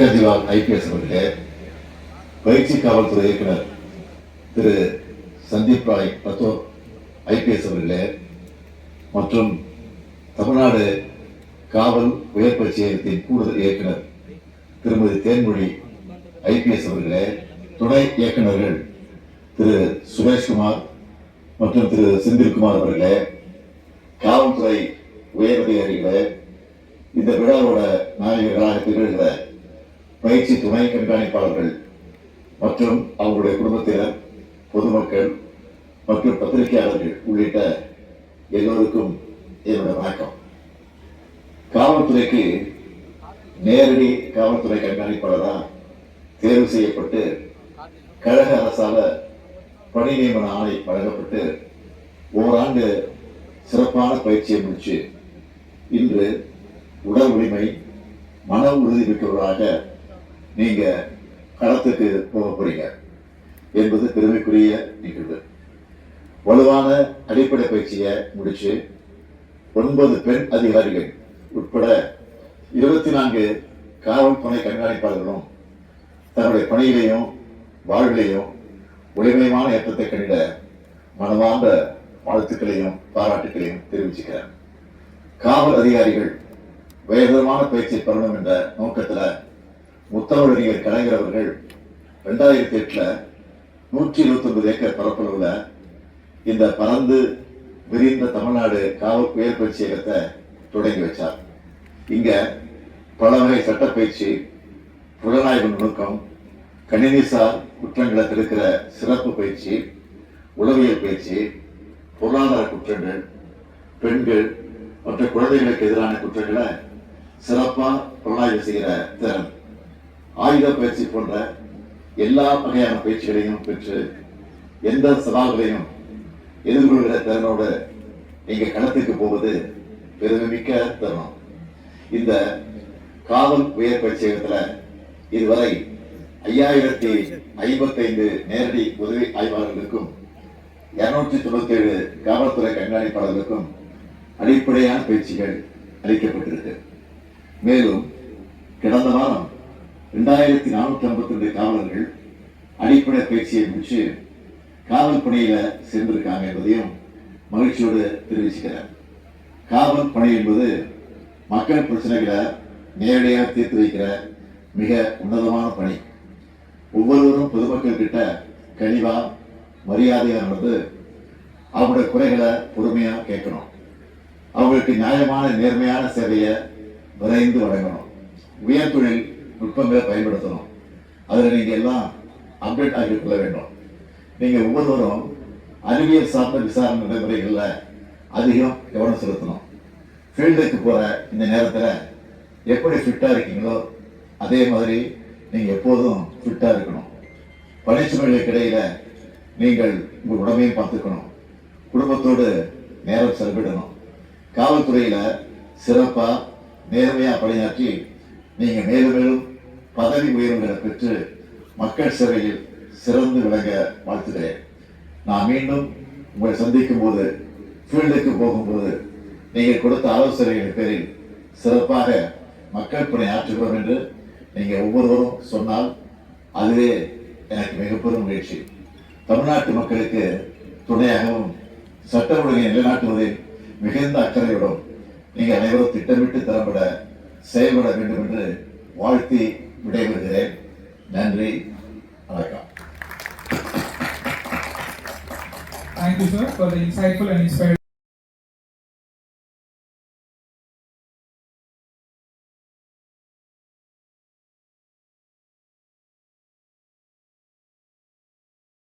சங்கர் திவால் ஐபிஎஸ் அவர்களே பயிற்சி காவல்துறை இயக்குனர் திரு சந்தீப் ராய் பத்தோர் ஐபிஎஸ் அவர்களே மற்றும் தமிழ்நாடு காவல் உயர் பயிற்சியகத்தின் கூடுதல் இயக்குனர் திருமதி தேன்மொழி ஐபிஎஸ் அவர்களே துணை இயக்குனர்கள் திரு சுரேஷ்குமார் மற்றும் திரு செந்தில்குமார் அவர்களே காவல்துறை உயர் அதிகாரிகளே இந்த விழாவோட நாயகர்களாக திகழ்கிற பயிற்சி துணை கண்காணிப்பாளர்கள் மற்றும் அவங்களுடைய குடும்பத்தினர் பொதுமக்கள் மற்றும் பத்திரிகையாளர்கள் உள்ளிட்ட எல்லோருக்கும் என்னோட வணக்கம். காவல்துறைக்கு நேரடி காவல்துறை கண்காணிப்பாளராக தேர்வு செய்யப்பட்டு கழக அரசால பணி நியமன ஆணை வழங்கப்பட்டு ஓராண்டு சிறப்பான பயிற்சியை முடிச்சு இன்று உடல் உரிமை மன உறுதி மிக்கவராக நீங்க களத்துக்கு போக போறீங்க என்பது பெருமைக்குரிய நிகழ்வு. வலுவான அடிப்படை பயிற்சியை முடிச்சு ஒன்பது பெண் அதிகாரிகள் உட்பட இருபத்தி நான்கு காவல் துணை கண்காணிப்பாளர்களும் தன்னுடைய பணியிலையும் வாழ்விலையும் ஒளிமயமான ஏற்றத்தை கண்ட மனமார்ந்த வாழ்த்துக்களையும் பாராட்டுக்களையும் தெரிவிச்சுக்கிறேன். காவல் அதிகாரிகள் வேகமான பயிற்சி பெறணும் என்ற நோக்கத்தை முத்தமிழறிஞர் கலைஞர் அவர்கள் ரெண்டாயிரத்தி எட்டுல நூற்றி இருபத்தி ஒன்பது ஏக்கர் பரப்பளவுல இந்த பறந்து விரிந்த தமிழ்நாடு காவல் உயர் பயிற்சியகத்தை தொடங்கி வச்சார். இங்க பல வகை சட்டப்பயிற்சி புலனாய்வு நுணுக்கம் கணினிசார் குற்றங்களை தடுக்கிற சிறப்பு பயிற்சி உளவியல் பயிற்சி பொருளாதார குற்றங்கள் பெண்கள் மற்ற குழந்தைகளுக்கு எதிரான குற்றங்களை சிறப்பாக புலனாய்வு செய்கிற திறன். ஆயுத பயிற்சி போன்ற எல்லா வகையான பயிற்சிகளையும் பெற்று எந்த சவால்களையும் எதிர்கொள்கிற திறனோடு நீங்க களத்துக்கு போவது பெருமைமிக்க தருணம். இந்த காவல் உயர் பயிற்சியகத்தில் இதுவரை ஐயாயிரத்தி ஐம்பத்தைந்து நேரடி உதவி ஆய்வாளர்களுக்கும் இருநூற்றி தொண்ணூத்தி ஏழு காவல்துறை கண்காணிப்பாளர்களுக்கும் அடிப்படையான பயிற்சிகள் அளிக்கப்பட்டிருக்கு. மேலும் கடந்த வாரம் ரெண்டாயிரத்தி நானூற்றி ஐம்பத்தி ரெண்டு காவலர்கள் அடிப்படை பயிற்சியை முடிச்சு காவல் பணியில சேர்ந்திருக்காங்க என்பதையும் மகிழ்ச்சியோடு தெரிவிச்சுக்கிறார் காவல் பணி என்பது மக்கள் பிரச்சனைகளை நேரடியாக தீர்த்து வைக்கிற மிக உன்னதமான பணி. ஒவ்வொருவரும் பொதுமக்கள் கிட்ட கனிவா மரியாதையாக நடந்து அவங்களோட குறைகளை பொறுமையாக கேட்கணும். அவங்களுக்கு நியாயமான நேர்மையான சேவையை விரைந்து வழங்கணும். உயர்தொழில் நுட்பங்களை பயன்படுத்தணும். அதில் நீங்கள் எல்லாம் அப்டேட் ஆகிக் கொள்ள வேண்டும். நீங்கள் ஒவ்வொருவரும் அறிவியல் சார்ந்த விசாரணை நடைமுறைகளில் அதிகம் கவனம் செலுத்தணும். ஃபீல்டுக்கு போகிற இந்த நேரத்தில் எப்படி ஃபிட்டாக இருக்கீங்களோ அதே மாதிரி நீங்கள் எப்போதும் ஃபிட்டாக இருக்கணும். பணிச்சுமைகளுக்கு இடையில் நீங்கள் உங்கள் உடம்பையும் பார்த்துக்கணும். குடும்பத்தோடு நேரம் செலவிடணும். காவல்துறையில் சிறப்பாக நேர்மையாக பணியாற்றி நீங்கள் மேலும் மேலும் பதவி உயர்வுகளை பெற்று மக்கள் சேவையில் சிறந்து விளங்க வாழ்த்துகிறேன். நான் மீண்டும் உங்களை சந்திக்கும் போது ஃபீல்டுக்கு போகும்போது நீங்கள் கொடுத்த ஆலோசனைகளின் பேரில் சிறப்பாக மக்கள் பணி ஆற்றுகிறோம் என்று நீங்கள் ஒவ்வொருவரும் சொன்னால் அதுவே எனக்கு மிகப்பெரும் முயற்சி தமிழ்நாட்டு மக்களுக்கு துணையாகவும் சட்ட ஒழுங்கை நிலைநாட்டுவதில் மிகுந்த அக்கறையுடன் நீங்கள் அனைவரும் திட்டமிட்டு திறம்பட செயல்பட வேண்டும் என்று வாழ்த்தி விடைபெறுகிறேன் நன்றி வணக்கம் Thank you, sir, for the insightful and inspiring.